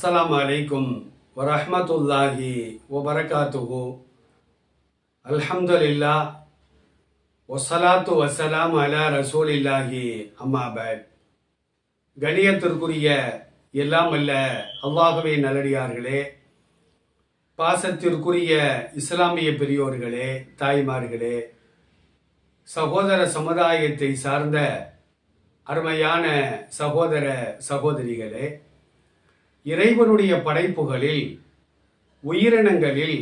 அஸ்லாம் அலைக்கும் வரமத்துல்லாஹி வபரகாத்துஹு. அல்ஹம்துல்லா ஒசலாத்து வசலாம் அலா ரசூலில்லாஹி அம்மா பட். கணியத்திற்குரிய எல்லாம் அல்ல அல்லாகவே நல்லடியார்களே பாசத்திற்குரிய இஸ்லாமிய பெரியோர்களே தாய்மார்களே சகோதர சமுதாயத்தை சார்ந்த அருமையான சகோதர சகோதரிகளே இறைவனுடைய படைப்புகளில் உயிரினங்களில்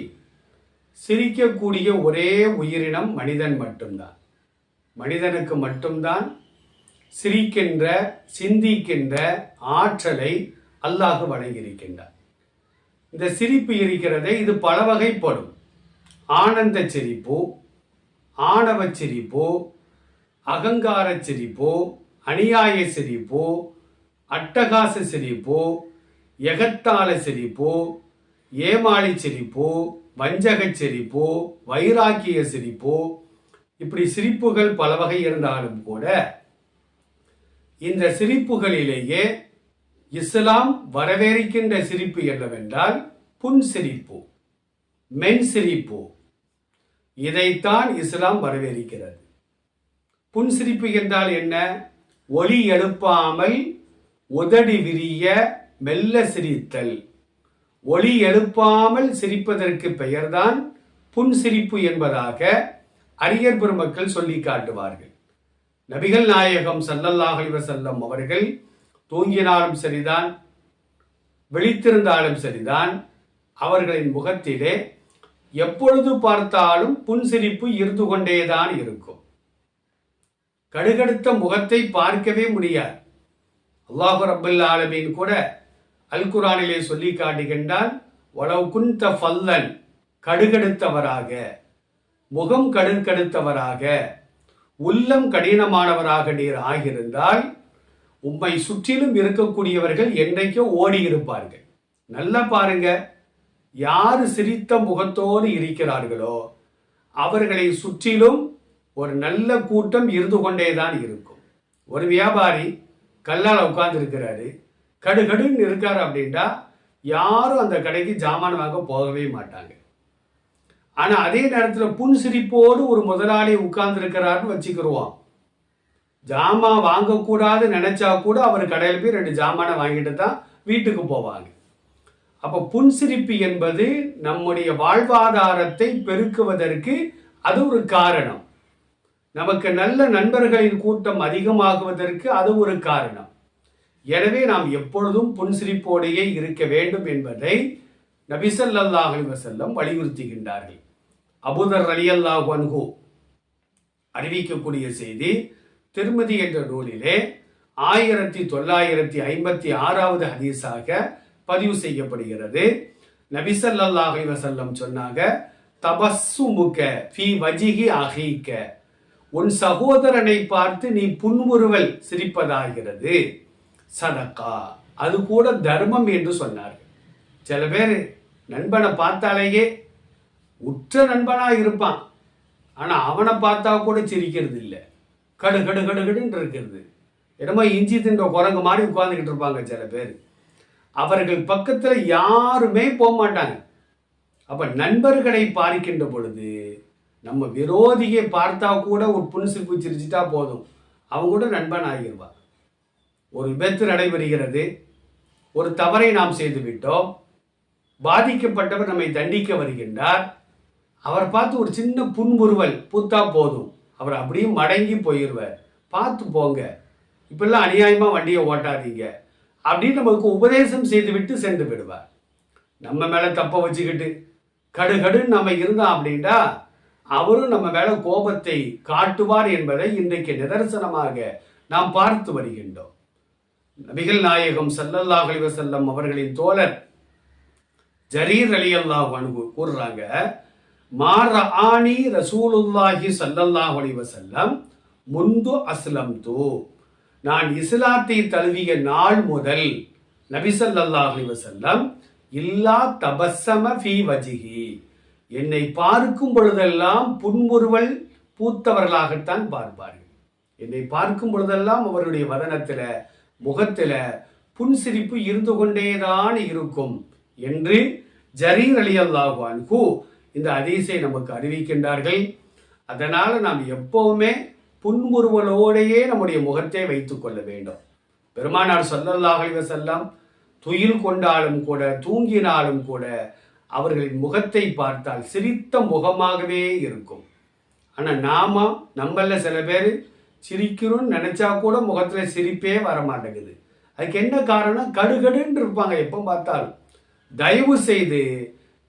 சிரிக்கக்கூடிய ஒரே உயிரினம் மனிதன் மட்டும்தான். மனிதனுக்கு மட்டும்தான் சிரிக்கின்ற சிந்திக்கின்ற ஆற்றலை அல்லாஹ் வழங்கியிருக்கின்றார் இந்த சிரிப்பு இருக்கிறதே இது பல வகைப்படும் ஆனந்த சிரிப்பு ஆணவ சிரிப்பு அகங்கார சிரிப்பு அநியாய சிரிப்பு அட்டகாச சிரிப்பு எகத்தாள சிரிப்பு ஏமாளி சிரிப்பு வஞ்சக சிரிப்பு வைராக்கிய சிரிப்பு இப்படி சிரிப்புகள் பல வகை இருந்தாலும் கூட இந்த சிரிப்புகளிலேயே இஸ்லாம் வரவேற்கின்ற சிரிப்பு என்னவென்றால் புன் சிரிப்பு மென் சிரிப்பு. இதைத்தான் இஸ்லாம் வரவேற்கிறது. புன்சிரிப்பு என்றால் என்ன? ஒலி எழுப்பாமல் உதடி விரிய மெல்ல சிரித்தல். ஒளி எழுப்பாமல் சிரிப்பதற்கு பெயர்தான் புன்சிரிப்பு என்பதாக அரியர் பெருமக்கள் சொல்லி காட்டுவார்கள். நபிகள் நாயகம் சல்லல்லாஹ் செல்லம் அவர்கள் தூங்கினாலும் சரிதான் விழித்திருந்தாலும் சரிதான் அவர்களின் முகத்திலே எப்பொழுது பார்த்தாலும் புன்சிரிப்பு இருந்து கொண்டேதான் இருக்கும். கடுகடுத்த முகத்தை பார்க்கவே முடியாது. அல்லாஹு ரப்பல் ஆலமீன் கூட அல்குரானிலே சொல்லி காட்டுகின்றான் வளவு குந்த ஃபல்லன் கடுகடுத்தவராக முகம் கடுகடுத்தவராக உள்ளம் கடினமானவராக நீர் ஆகியிருந்தால் உம்மை சுற்றிலும் இருக்கக்கூடியவர்கள் என்றைக்கும் ஓடி இருப்பார்கள் நல்லா பாருங்க யார் சிரித்த முகத்தோடு இருக்கிறார்களோ அவர்களை சுற்றிலும் ஒரு நல்ல கூட்டம் இருந்து கொண்டே தான் இருக்கும். ஒரு வியாபாரி கல்லால் உட்கார்ந்து இருக்கிறாரு கடுகடுன்னு இருக்கார் அப்படின்ட்டா யாரும் அந்த கடைக்கு ஜாமான் வாங்க போகவே மாட்டாங்க. ஆனால் அதே நேரத்தில் புன்சிரிப்போடு ஒரு முதலாளி உட்கார்ந்துருக்கிறாருன்னு வச்சுக்கிடுவோம் ஜாமான் வாங்கக்கூடாது நினைச்சா கூட அவர் கடையில் போய் ரெண்டு ஜாமானை வாங்கிட்டு தான் வீட்டுக்கு போவாங்க. அப்ப புன்சிரிப்பு என்பது நம்முடைய வாழ்வாதாரத்தை பெருக்குவதற்கு அது ஒரு காரணம். நமக்கு நல்ல நண்பர்களின் கூட்டம் அதிகமாகுவதற்கு அது ஒரு காரணம். எனவே நாம் எப்பொழுதும் புன்சிரிப்போடையே இருக்க வேண்டும் என்பதை நபிசல்லாஹ் அலி வசல்லம் வலியுறுத்துகின்றார்கள். அபுதர் அலி அல்லாஹ் அன்ஹு அறிவிக்கக்கூடிய செய்தி திருமதி என்ற நூலிலே ஆயிரத்தி தொள்ளாயிரத்தி ஐம்பத்தி ஆறாவது ஹதீஸாக பதிவு செய்யப்படுகிறது. நபிசல்லாஹ் வசல்லம் சொன்னாங்க தபஸ்ஸுமுக ஃபி வஜிஹி அஹீக்க உன் சகோதரனை பார்த்து நீ புன்முறுவல் சிரிப்பதாகிறது. சதக்கா. அது கூட தர்மம் என்று சொன்னார்கள். சில பேர் நண்பனை பார்த்தாலேயே உற்ற நண்பனாக இருப்பான். ஆனால் அவனை பார்த்தா கூட சிரிக்கிறது இல்லை கடு கடு கடு கடுன்னு இருக்கிறது. என்னமோ இஞ்சி தின்ற குரங்கு மாதிரி உட்காந்துக்கிட்டு இருப்பாங்க சில பேர். அவர்கள் பக்கத்தில் யாருமே போக மாட்டாங்க. அப்போ நண்பர்களை பார்க்கின்ற பொழுது நம்ம விரோதியை பார்த்தா கூட ஒரு புன்சிரிப்பு சிரிச்சிட்டா போதும். அவங்க கூட நண்பன் ஆகிடுவா ஒரு விபத்து நடைபெறுகிறது. ஒரு தவறை நாம் செய்துவிட்டோம். பாதிக்கப்பட்டவர் நம்மை தண்டிக்க வருகின்றார். அவர் பார்த்து ஒரு சின்ன புன்முறுவல் பூத்தா போதும். அவர் அப்படியே மடங்கி போயிடுவார் பார்த்து போங்க. இப்பெல்லாம் அநியாயமாக வண்டியை ஓட்டாதீங்க. அப்படின்னு நமக்கு உபதேசம் செய்துவிட்டு சென்று விடுவார். நம்ம மேலே தப்பை வச்சுக்கிட்டு கடுகடுன்னு நம்ம இருந்தோம் அப்படின்னா அவரும் நம்ம மேலே கோபத்தை காட்டுவார் என்பதை இன்றைக்கு நிதர்சனமாக நாம் பார்த்து வருகின்றோம். நபிகள் நாயகம் சல்லல்லாஹ் செல்லம் அவர்களின் தோழர் ஜரீர் அலி அல்லாஹ் அனுகு கூறுறாங்க மார ஆணி ரசூலுல்லாஹி சல்லல்லாஹ் அலைஹி வஸல்லம் முந்து அஸ்லம் தூ நான் இஸ்லாத்தை தழுவிய நாள் முதல் நபி ஸல்லல்லாஹு அலைஹி வஸல்லம் இல்லா தபஸ்ஸம ஃபி வஜிஹி. என்னை பார்க்கும் பொழுதெல்லாம் புன்முறுவல் பூத்தவர்களாகத்தான் பார்ப்பார்கள். என்னை பார்க்கும் பொழுதெல்லாம் அவருடைய வதனத்தில் முகத்துல புன்சிரிப்பு இருந்து கொண்டேதான் இருக்கும் என்று ஜரீர் அலி அல்லாஹு அன்ஹு இந்த அதிசை நமக்கு அறிவிக்கின்றார்கள். அதனால் நாம் எப்பவுமே புன்முறுவலோடையே நம்முடைய முகத்தை வைத்துக் கொள்ள வேண்டும். பெருமானார் ஸல்லல்லாஹு செல்லாம் துயில் கொண்டாலும் கூட தூங்கினாலும் கூட அவர்களின் முகத்தை பார்த்தால் சிரித்த முகமாகவே இருக்கும். ஆனால் நாம நம்மள சில பேர் சிரிக்கிறோன்னு நினைச்சா கூட முகத்துல சிரிப்பே வர மாட்டேங்குது அதுக்கு என்ன காரணம்? கடுகடுன்னு இருப்பாங்க எப்போ பார்த்தாலும். தயவு செய்து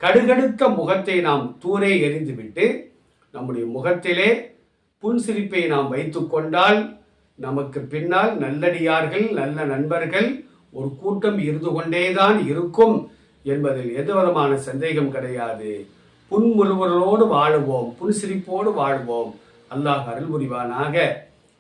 கடுகடுத்த முகத்தை நாம் தூரே எரிந்துவிட்டு நம்முடைய முகத்திலே புன்சிரிப்பை நாம் வைத்து கொண்டால் நமக்கு பின்னால் நல்லடியார்கள் நல்ல நண்பர்கள் ஒரு கூட்டம் இருந்து கொண்டேதான் இருக்கும் என்பதில் எதுவிதமான சந்தேகம் கிடையாது. புன்முறுவலோடு வாழுவோம் புன்சிரிப்போடு வாழ்வோம். அல்லாஹ் அருள் புரிவானாக